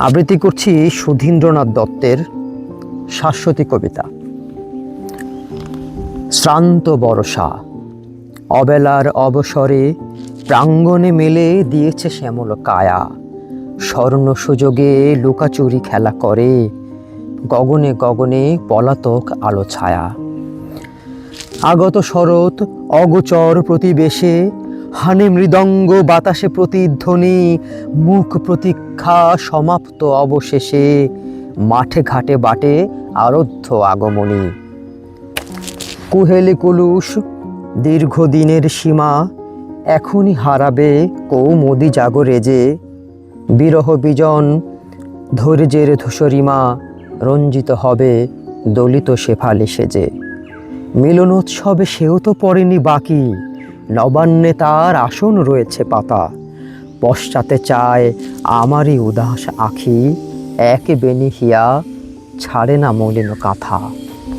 আবৃত্তি করছি সুধীন্দ্রনাথ দত্তের শাশ্বতী কবিতা। শ্রান্ত বরষা, অবেলার অবসরে প্রাঙ্গণে মেলে দিয়েছে শ্যামল কায়া। স্বর্ণ সুযোগে লুকাচুরি খেলা করে, গগনে গগনে পলাতক আলো ছায়া। আগত শরৎ, অগোচর প্রতিবেশে হানে মৃদঙ্গ বাতাসে প্রতিধ্বনি, মুখ প্রতীক্ষা সমাপ্ত অবশেষে, মাঠে ঘাটে বাটে আরধ্য আগমনী। কুহেলি কুলুস দীর্ঘদিনের সীমা, এখনই হারাবে কৌমদি জাগরে যে বিরহ বিজন, ধৈর্যের ধূসরিমা, রঞ্জিত হবে দলিত শেফালি সেজে। মিলনোৎসবে সেও তো পড়েনি বাকি নবান্নে তার আসন রয়েছে পাতা। পশ্চাতে চায়, আমারই উদাস আখি, এক বেনি হিয়া ছাড়ে না মলিন কাঁথা।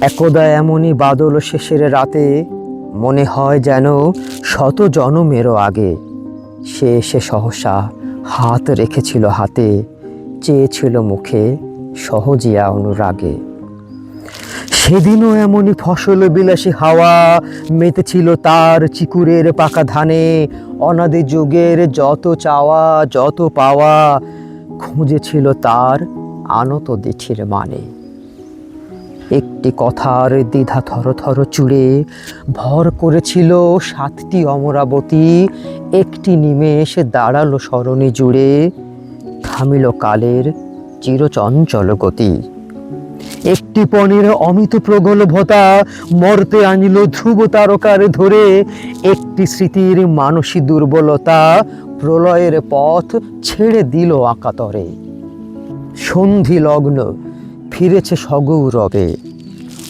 একদা এমনই বাদল শেষের রাতে, মনে হয় যেন শত জনমেরও আগে। সে এসে সহসা হাত রেখেছিল হাতে, চেয়েছিল মুখে সহজিয়া অনুরাগে। সেদিনও এমনই ফসল বিলাসী হাওয়া মেতেছিল তার চিকুরের পাকা ধানে। অনাদি যুগের যত চাওয়া, যত পাওয়া, খুঁজেছিল তার আনত দিঠির মানে। একটি কথার দ্বিধা থর থর চুড়ে ভর করেছিল সাতটি অমরাবতী। একটি নিমেষ দাঁড়াল স্মরণে জুড়ে, থামিল কালের চিরচঞ্চল গতি। একটি পণের অমিত প্রগল্ভতা মর্তে আনিল ধ্রুব তারকার ধরে। একটি স্মৃতির মানসী দুর্বলতা প্রলয়ের পথ ছেড়ে দিল আকাতরে। সন্ধি লগ্ন, ফিরেছে সগৌরবে।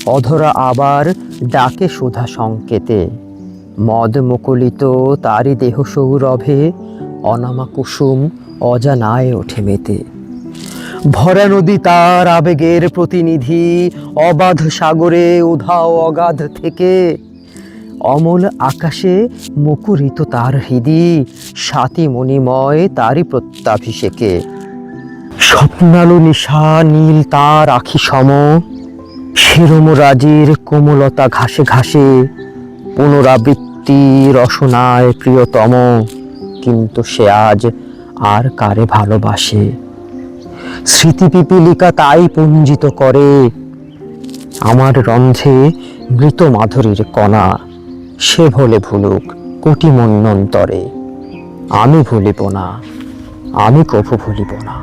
অধরা আবার ডাকে সুধা সংকেতে। মদ মুকুলিত তারই দেহ সৌরভে, অনামা কুসুম অজানায় ওঠে মেতে। ভরা নদী তার আবেগের প্রতিনিধি, অবাধ সাগরে উধাও অগাধ থেকে। অমল আকাশে মুকুরিত তার হৃদি সাতি মণিময় তারই প্রত্যাভিষেকে। স্বপ্নালু নিশা নীল তার আখি সম শিরমরাজির কোমলতা ঘাসে ঘাসে, পুনরাবৃত্তি রসনায় প্রিয়তম, কিন্তু সে আজ আর কারে ভালোবাসে? স্মৃতি পিপিলিকা তাই পুঞ্জিত করে। আমার রন্ধে মৃত মাধুরীর কণা, সে ভোলে ভুলুক কোটি মন্যন্তরে আমি ভুলিব না, আমি কভু ভুলিব না।